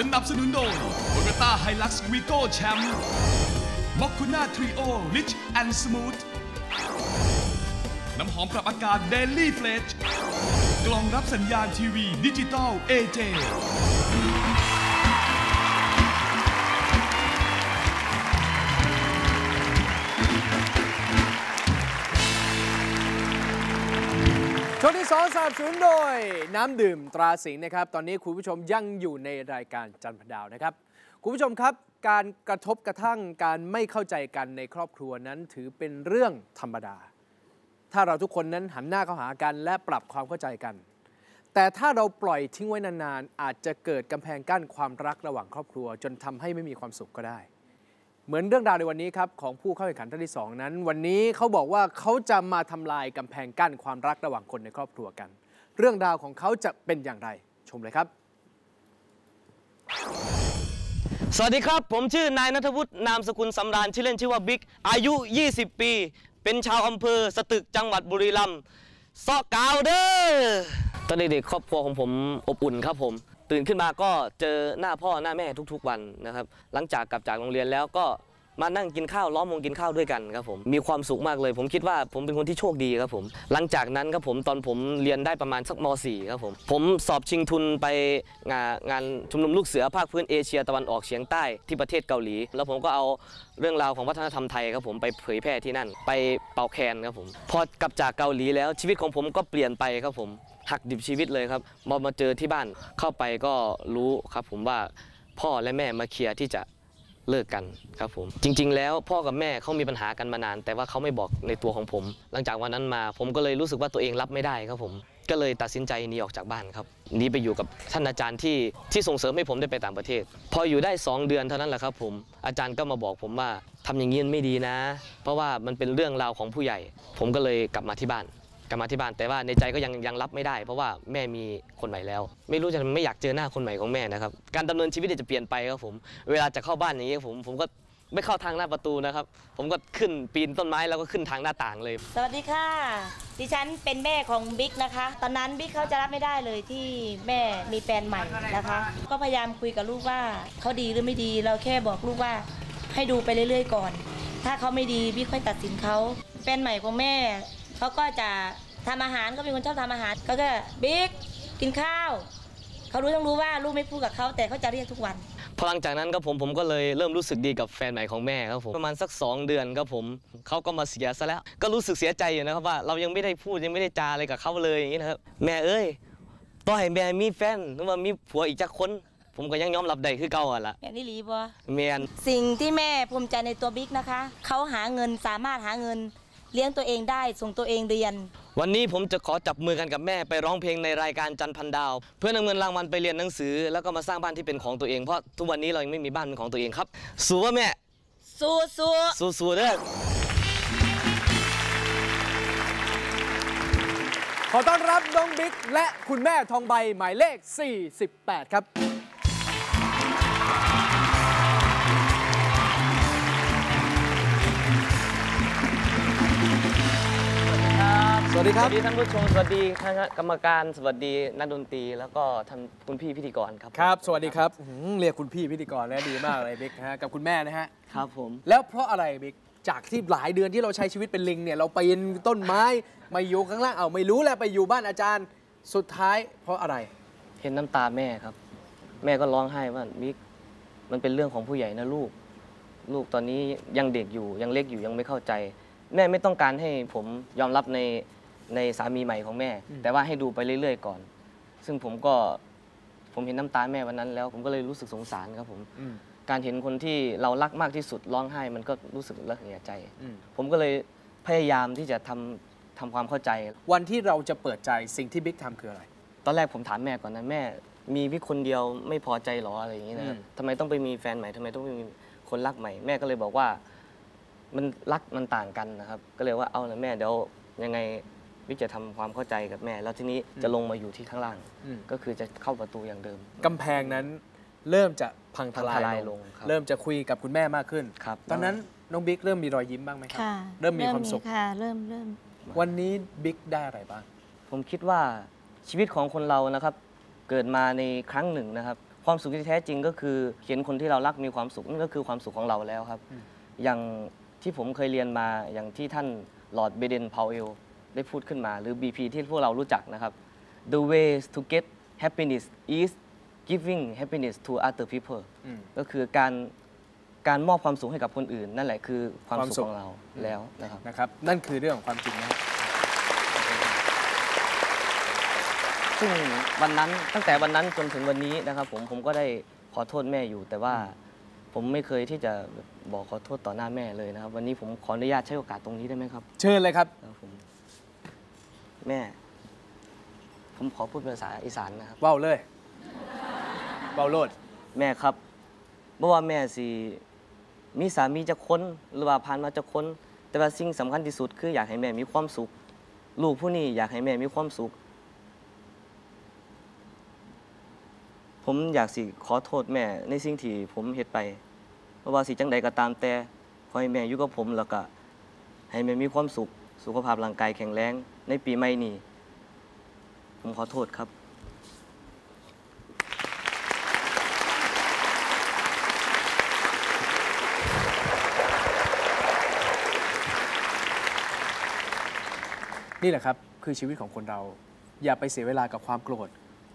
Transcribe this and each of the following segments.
สนับสนุนโดยโตโยต้าไฮลักซ์วีโก้แชมป์มอคคุน่าทริโอริชแอนด์สมูทน้ำหอมปรับอากาศเดลี่เฟลชกล่องรับสัญญาณทีวีดิจิตอล AJ ช่วงที่สองสนับสนุนโดย น้ำดื่มตราสิงห์นะครับ ตอนนี้คุณผู้ชมยังอยู่ในรายการจันทร์พันดาวนะครับ คุณผู้ชมครับการกระทบกระทั่งการไม่เข้าใจกันในครอบครัวนั้นถือเป็นเรื่องธรรมดา ถ้าเราทุกคนนั้นหันหน้าเข้าหากันและปรับความเข้าใจกัน แต่ถ้าเราปล่อยทิ้งไว้นานๆอาจจะเกิดกำแพงกั้นความรักระหว่างครอบครัว จนทำให้ไม่มีความสุขก็ได้ เหมือนเรื่องราวในวันนี้ครับของผู้เข้าแข่งขันท่านที่สองนั้น วันนี้เขาบอกว่าเขาจะมาทำลายกำแพงกั้นความรักระหว่างคนในครอบครัวกัน เรื่องราวของเขาจะเป็นอย่างไรชมเลยครับ สวัสดีครับ ผมชื่อนายนัทวุฒินามสกุลสำราญชื่อเล่นชื่อว่าบิ๊กอายุ 20 ปี เป็นชาวอำเภอสตึกจังหวัดบุรีรัมย์ซอกกาวเด้อตอนเด็กๆครอบครัวของผมอบอุ่นครับผม ตื่นขึ้นมาก็เจอหน้าพ่อหน้าแม่ทุกๆวันนะครับ หลังจากกลับจากโรงเรียนแล้วก็มานั่งกินข้าวล้อมวงกินข้าวด้วยกันครับผมมีความสุขมากเลย ผมคิดว่าผมเป็นคนที่โชคดีครับผม หลังจากนั้นครับผมตอนผมเรียนได้ประมาณสักม .4 ครับผมผมสอบชิงทุนไปงานงานชุมนุมลูกเสือภาคพื้นเอเชียตะวันออกเฉียงใต้ที่ประเทศเกาหลี แล้วผมก็เอาเรื่องราวของวัฒนธรรมไทยครับผมไปเผยแพร่ที่นั่น ไปเป่าแคนครับผมพอกลับจากเกาหลีแล้วชีวิตของผมก็เปลี่ยนไปครับผม หักดิบชีวิตเลยครับมามาเจอที่บ้านเข้าไปก็รู้ครับผมว่าพ่อและแม่มาเคลียร์ที่จะเลิกกันครับผม จริง ๆ แล้วพ่อกับแม่เขามีปัญหากันมานาน แต่ว่าเขาไม่บอกในตัวของผม หลังจากวันนั้นมาผมก็เลยรู้สึกว่าตัวเองรับไม่ได้ครับผม ก็เลยตัดสินใจหนีออกจากบ้านครับหนีไปอยู่กับท่านอาจารย์ที่ที่ส่งเสริมให้ผมได้ไปต่างประเทศ พออยู่ได้ 2 เดือนเท่านั้นแหละครับผมอาจารย์ก็มาบอกผมว่าทำอย่างนี้ไม่ดีนะ เพราะว่ามันเป็นเรื่องราวของผู้ใหญ่ ผมก็เลยกลับมาที่บ้าน ลับมาที่บ้านแต่ว่าในใจก็ยังยังรับไม่ได้ เพราะว่าแม่มีคนใหม่แล้ว ไม่รู้จะไม่อยากเจอหน้าคนใหม่ของแม่นะครับการดำเนินชีวิตจะเปลี่ยนไปครับผมเวลาจะเข้าบ้านอย่างนี้ผมผมก็ไม่เข้าทางหน้าประตูนะครับ ผมก็ขึ้นปีนต้นไม้แล้วก็ขึ้นทางหน้าต่างเลย สวัสดีค่ะ ดิฉันเป็นแม่ของบิ๊กนะคะ ตอนนั้นบิ๊กเขาจะรับไม่ได้เลยที่แม่มีแฟนใหม่นะคะ ก็พยายามคุยกับลูกว่าเขาดีหรือไม่ดี เราแค่บอกลูกว่าให้ดูไปเรื่อยๆก่อน ถ้าเขาไม่ดีบิ๊กค่อยตัดสินเขาแฟนใหม่ของแม่เขาก็จะ ทำอาหารก็เป็นคนชอบทำอาหารเขาก็บิ๊กกินข้าว เขารู้ต้องรู้ว่าลูกไม่พูดกับเขาแต่เขาจะเรียกทุกวัน พอหลังจากนั้นครับผมผมก็เลยเริ่มรู้สึกดีกับแฟนใหม่ของแม่ครับผมประมาณสัก 2 เดือนครับผมเขาก็มาเสียซะแล้ว ก็รู้สึกเสียใจอยู่นะครับว่า เรายังไม่ได้พูดยังไม่ได้จาอะไรกับเขาเลยอย่างนี้นะครับแม่เอ้ยต่อให้แม่มีแฟนหรือว่ามีผัวอีกจักคนผมก็ยังยอมรับได้คือเก่าอะล่ะแบบนี้หรีบอแมนสิ่งที่แม่ภูมิใจในตัวบิ๊กนะคะ เขาหาเงินสามารถหาเงินเลี้ยงตัวเองได้ส่งตัวเองเรียน วันนี้ผมจะขอจับมือกันกับแม่ไปร้องเพลงในรายการจันทร์พันดาว เพื่อนำเงินรางวัลไปเรียนหนังสือ แล้วก็มาสร้างบ้านที่เป็นของตัวเองเพราะทุกวันนี้เรายังไม่มีบ้านเป็นของตัวเองครับ สู้ว่าแม่สู้สู้สู้ๆเด้อขอต้อนรับน้องบิ๊กและคุณแม่ทองใบหมายเลข 48 ครับ สวัสดีสครับวัสดีท่านผู้ชมสวัสดีคณะกรรมการสวัสดีนักดนตรี แล้วก็ท่านคุณพี่พิธีกรครับครับ สวัสดีครับอื้อหือเรียกคุณพี่พิธีกรแล้วดีมากเลยบิ๊กฮะกับคุณแม่นะฮะครับผมแล้วเพราะอะไรบิ๊กจากที่หลายเดือนที่เราใช้ชีวิตเป็นลิงเนี่ยเราไปนต้นไม้มาอยู่ข้างล่างเอาไม่รู้แหละไปอยู่บ้านอาจารย์ สุดท้าย เพราะอะไร เห็นน้ำตาแม่ครับ แม่ก็ร้องไห้ว่าบิ๊กมันเป็นเรื่องของผู้ใหญ่นะลูก ลูกตอนนี้ยังเด็กอยู่ยังเล็กอยู่ยังไม่เข้าใจ แม่ไม่ต้องการให้ผมยอมรับใน ในสามีใหม่ของแม่อืมแต่ว่าให้ดูไปเรื่อยๆก่อน ซึ่งผมก็ผมเห็นน้ำตาแม่วันนั้นแล้ว ผมก็เลยรู้สึกสงสารครับผมอืมการเห็นคนที่เรารักมากที่สุดร้องไห้มันก็รู้สึกละเหียใจอืมผมก็เลยพยายามที่จะทำทำความเข้าใจ วันที่เราจะเปิดใจสิ่งที่บิ๊กทำคืออะไร ตอนแรกผมถามแม่ก่อนนะแม่ มีพี่คนเดียวไม่พอใจเหรออะไรอย่างนี้นะครับอืมทำไมต้องไปมีแฟนใหม่ทำไมต้องไปมีคนรักใหม่ แม่ก็เลยบอกว่า มันรักมันต่างกันนะครับ ก็เลยว่าเอานะแม่เดี๋ยวยังไง วิกจะทำความเข้าใจกับแม่ แล้วทีนี้จะลงมาอยู่ที่ข้างล่างอืมก็คือจะเข้าประตูอย่างเดิมกำแพงนั้นเริ่มจะพังทลาพังทลายยลลงงครับเริ่มจะคุยกับคุณแม่มากขึ้นครับตอนนั้นน้องบิ๊กเริ่มมีรอยยิ้มบ้างไหมครับค่ะเริ่มมีความสุขค่ะ เริ่มเริ่ม วันนี้บิ๊กได้อะไรบ้าง ผมคิดว่าชีวิตของคนเรานะครับ เกิดมาในครั้งหนึ่งนะครับ ความสุขที่แท้จริงก็คือเห็นคนที่เรารักมีความสุขนั่นก็คือความสุขของเราแล้วครับ อย่างที่ผมเคยเรียนมาอย่างที่ท่านลอร์ดเบเดนพาวเอล ได้พูดขึ้นมา หรือ BP ที่พวกเรารู้จักนะครับ the ways to get happiness is giving happiness to other people อืมก็คือการการมอบความสุขให้กับคนอื่น นั่นแหละคือความความสุสุขขของเราแล้วนะครับนะครับ นั่นคือเรื่องของความจริงนะครับซึ่งวันนั้นตั้งแต่วันนั้นจนถึงวันนี้นะครับ ผมผมก็ได้ขอโทษแม่อยู่ แต่ว่าผมไม่เคยที่จะบอกขอโทษต่อหน้าแม่เลยนะครับ วันนี้ผมขออนุญาตใช้โอกาสตรงนี้ได้ไหมครับ เชิญเลยครับครับผม แม่ ผมขอพูดเป็นภาษาอีสานนะครับ เว้าเลย เว้าโลด แม่ครับบ่ว่าแม่สิมีสามีจะคนหรือว่าผ่านมาจะคนแต่ว่าสิ่งสำคัญที่สุดคืออยากให้แม่มีความสุข ลูกผู้นี้อยากให้แม่มีความสุข ผมอยากสิขอโทษแม่ในสิ่งที่ผมเฮ็ดไปเพราะว่าสิจังใดก็ตามแต่ขอให้แม่อยู่กับผมแล้วก็ให้แม่มีความสุข สุขภาพร่างกายแข็งแรง ในปีใหม่นี้ผมขอโทษครับ นี่แหละครับ คือชีวิตของคนเรา อย่าไปเสียเวลากับความโกรธ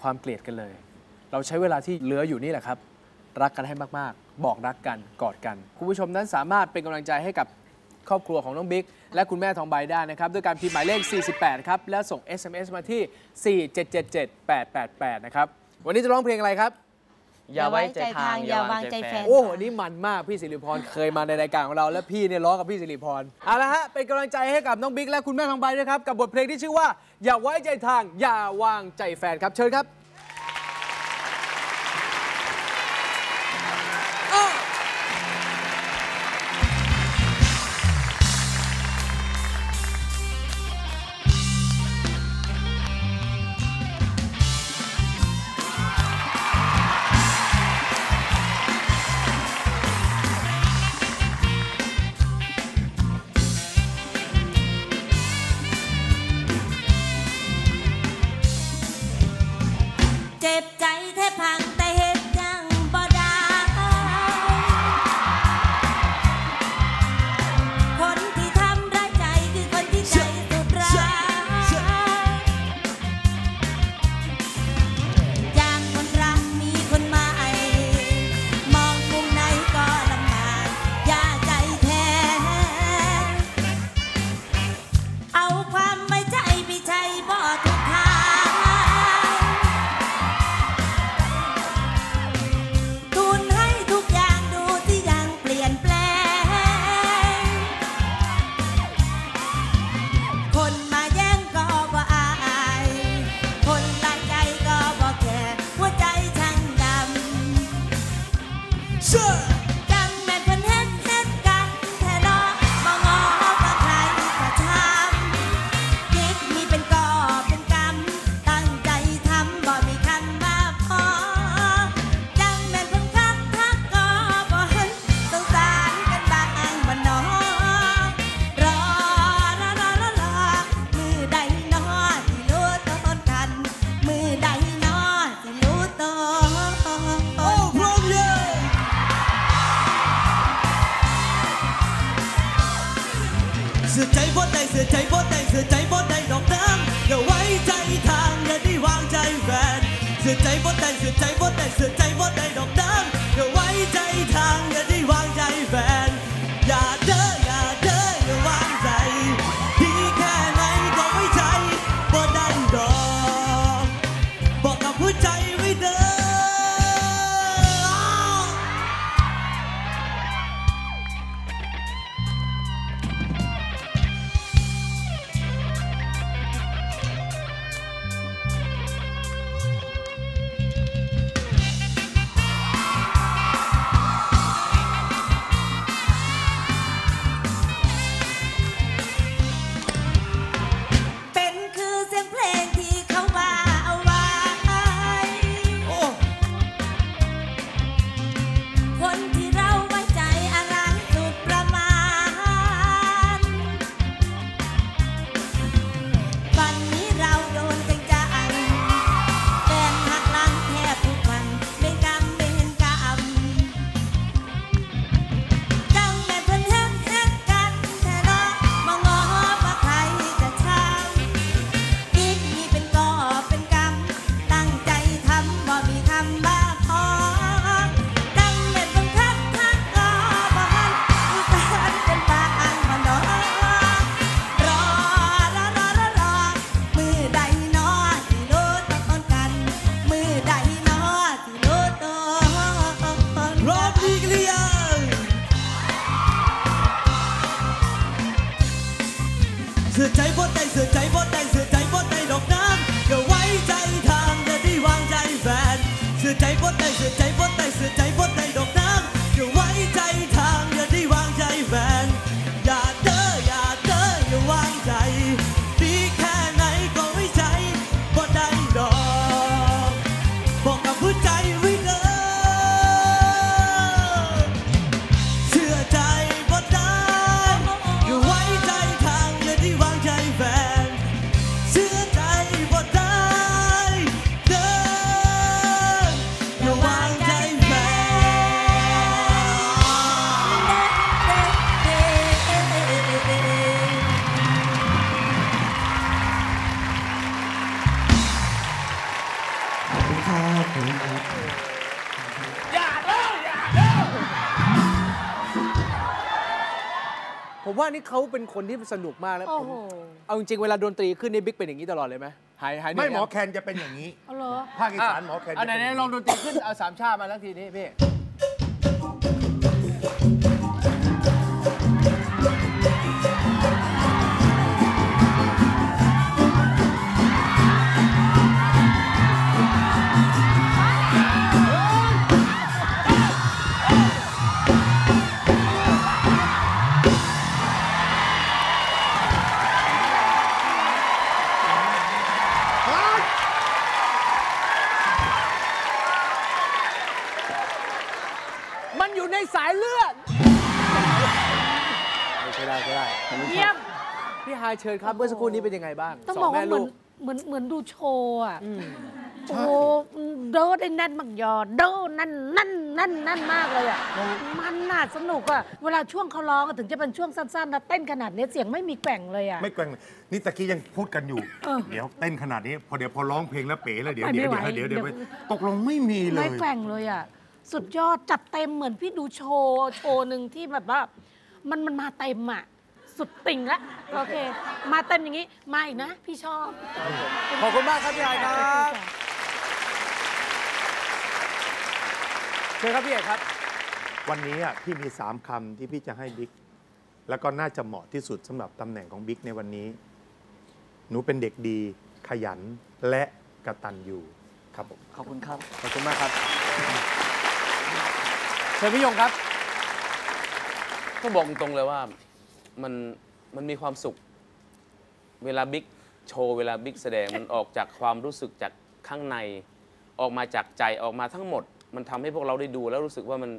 ความเกลียดกันเลย เราใช้เวลาที่เหลืออยู่นี่แหละครับ รักกันให้มาก ๆ บอกรักกัน กอดกัน คุณผู้ชมนั้นสามารถเป็นกำลังใจให้กับ ครอบครัวของน้องบิ๊กและคุณแม่ทองใบได้นะครับ ด้วยการพิมพ์หมายเลข 48 ครับ และส่ง SMS มาที่ 4777888 นะครับ วันนี้จะร้องเพลงอะไรครับ อย่าไว้ใจทางอย่าวางใจแฟน โอ้อันนี้มันมากพี่สิริพรเคยมาในรายการของเรา และพี่เนี่ยร้องกับพี่สิริพรเอาละฮะเป็นกำลังใจให้กับน้องบิ๊กและคุณแม่ทองใบด้วยครับกับบทเพลงที่ชื่อว่า อย่าไว้ใจทางอย่าวางใจแฟนครับเชิญครับ เจ็บ สียใจบ่ได้เสือใจบ่ได้ดอก บ ผมว่านี่เขาเป็นคนที่สนุกมากแล้วผมเอาจริงๆเวลาดนตรีขึ้นนี่บิ๊กเป็นอย่างนี้ตลอดเลยไหมหายหายเหนื่ไม่อยหมอยังแคนจะเป็นอย่างนี้เอาเหรอภาคอีสานหมอแคนอะจะไหนเป็นๆลองดนตรีขึ้นเอาสามชาติมาแล้วทีนี้พี่ ชิญครับเมื่อสักครู่นี้เป็นยังไงบ้างต้องสบอกแม่ว่าเหมือนลูกเหมือนเหมือนดูโชว์อะโอ้โหเดินได้แน่นมากยอเดินนั่นนั่นนั่นนั่นมากเลยอะมันน่าสนุกอะเวลาช่วงเขาร้องอะถึงจะเป็นช่วงสั้นๆนะเต้นขนาดนี้เสียงไม่มีแกว่งเลยอะไม่แกว่งนี่ตะกี้ยังพูดกันอยู่เออเดี๋ยวเต้นขนาดนี้ พอเดี๋ยวพอร้องเพลงแล้วเป๋แล้วเดี๋ยวไม่เดี๋ยวไหวเดี๋ยวเดี๋ยวเดี๋ยวเดี๋ยวตกลงไม่มีเลไม่ยแกว่งเลยอะสุดยอดจัดเต็มเหมือนพี่ดูโชว์โชว์หนึ่งที่แบบว่ามันมันมาเต็มอะ สุดติ่งละโอเค มาเต็มอย่างนี้ มาอีกนะ พี่ชอบ ขอบคุณมากครับพี่ฮายครับเชิญครับพี่เอกครับ วันนี้อะพี่มีสามคำที่พี่จะให้บิ๊กแล้วก็น่าจะเหมาะที่สุดสำหรับตำแหน่งของบิ๊กในวันนี้ หนูเป็นเด็กดี ขยันและกระตันอยู่ครับผมขอบคุณครับ ขอบคุณมากครับเชิญพี่ยงครับ ก็บอกตรงเลยว่า มันมันมีความสุข เวลาบิ๊กโชว์เวลาบิ๊กแสดงมันออกจากความรู้สึกจากข้างใน ออกมาจากใจออกมาทั้งหมด มันทำให้พวกเราได้ดู แล้วรู้สึกว่ามัน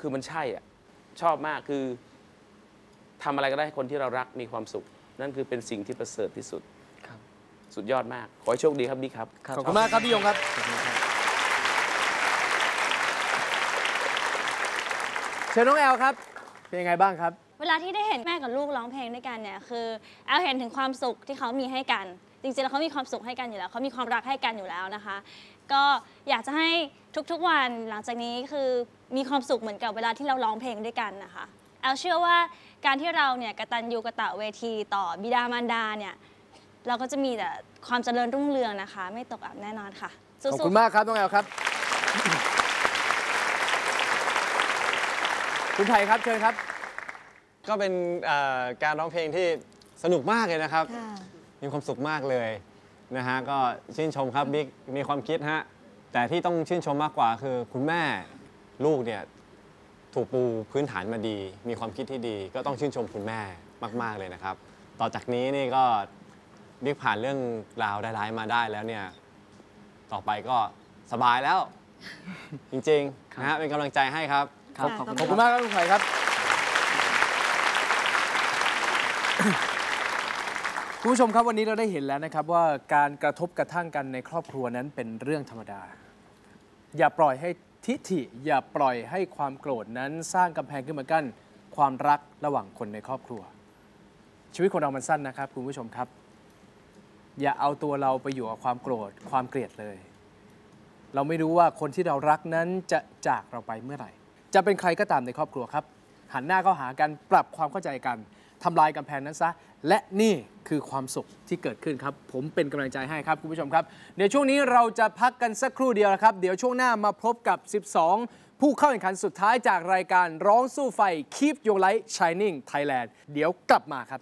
คือมันใช่อะชอบมากคือทำอะไรก็ได้ให้คนที่เรารักมีความสุข นั่นคือเป็นสิ่งที่ประเสริฐที่สุดครับสุดยอดมาก ขอให้โชคดีครับบิ๊กครับ ขอบคุณมากครับพี่ยงครับ เชิญน้องแอลครับ เป็นยังไงบ้างครับ เวลาที่ได้เห็นแม่กับลูกร้องเพลงด้วยกันเนี่ยคือแอลเห็นถึงความสุขที่เขามีให้กัน จริงๆแล้วเขามีความสุขให้กันอยู่แล้วเขามีความรักให้กันอยู่แล้วนะคะ ก็อยากจะให้ทุกๆวันหลังจากนี้คือมีความสุขเหมือนกับเวลาที่เราร้องเพลงด้วยกันนะคะแอลเชื่อว่าการที่เราเนี่ยกตัญญูกะตะเวทีต่อบิดามารดาเนี่ยเราก็จะมีแต่ความเจริญรุ่งเรืองนะคะ ไม่ตกอับแน่นอนค่ะสู้ขอบๆคุณมากครับน้องแอลครับ คุณไผ่ครับเชิญครับ ก็เป็นเอ่อการร้องเพลงที่สนุกมากเลยนะครับ มีความสุขมากเลยนะฮะก็ชื่นชมครับบิ๊กมีความคิดฮะแต่ที่ต้องชื่นชมมากกว่าคือคุณแม่ลูกเนี่ยถูกปูพื้นฐานมาดี มีความคิดที่ดี ก็ต้องชื่นชมคุณแม่มาก ๆ เลยนะครับ ต่อจากนี้นี่ก็บิ๊กผ่านเรื่องราวร้ายๆมาได้แล้วเนี่ยต่อไปก็สบายแล้ว จริงๆนะฮะเป็นกำลังใจให้ครับครับขอบคุณขอบคุณมากครับคุณไผ่ครับ คุณผู้ชมครับวันนี้เราได้เห็นแล้วนะครับว่าการกระทบกระทั่งกันในครอบครัวนั้นเป็นเรื่องธรรมดา อย่าปล่อยให้ทิฐิ อย่าปล่อยให้ความโกรธนั้นสร้างกำแพงขึ้นมากั้นความรักระหว่างคนในครอบครัว ชีวิตคนเรามันสั้นนะครับ คุณผู้ชมครับ อย่าเอาตัวเราไปอยู่กับความโกรธความเกลียดเลย เราไม่รู้ว่าคนที่เรารักนั้นจะจากเราไปเมื่อไหร่ จะเป็นใครก็ตามในครอบครัวครับ หันหน้าเข้าหากันปรับความเข้าใจกัน ทำลายกำแพงนั้นซะ และนี่คือความสุขที่เกิดขึ้นครับ ผมเป็นกำลังใจให้ครับ คุณผู้ชมครับ เดี๋ยวช่วงนี้เราจะพักกันสักครู่เดียวนะครับ เดี๋ยวช่วงหน้ามาพบกับ 12 ผู้เข้าแข่งขันสุดท้ายจากรายการร้องสู้ไฟ Keep Your Light Shining Thailand เดี๋ยวกลับมาครับ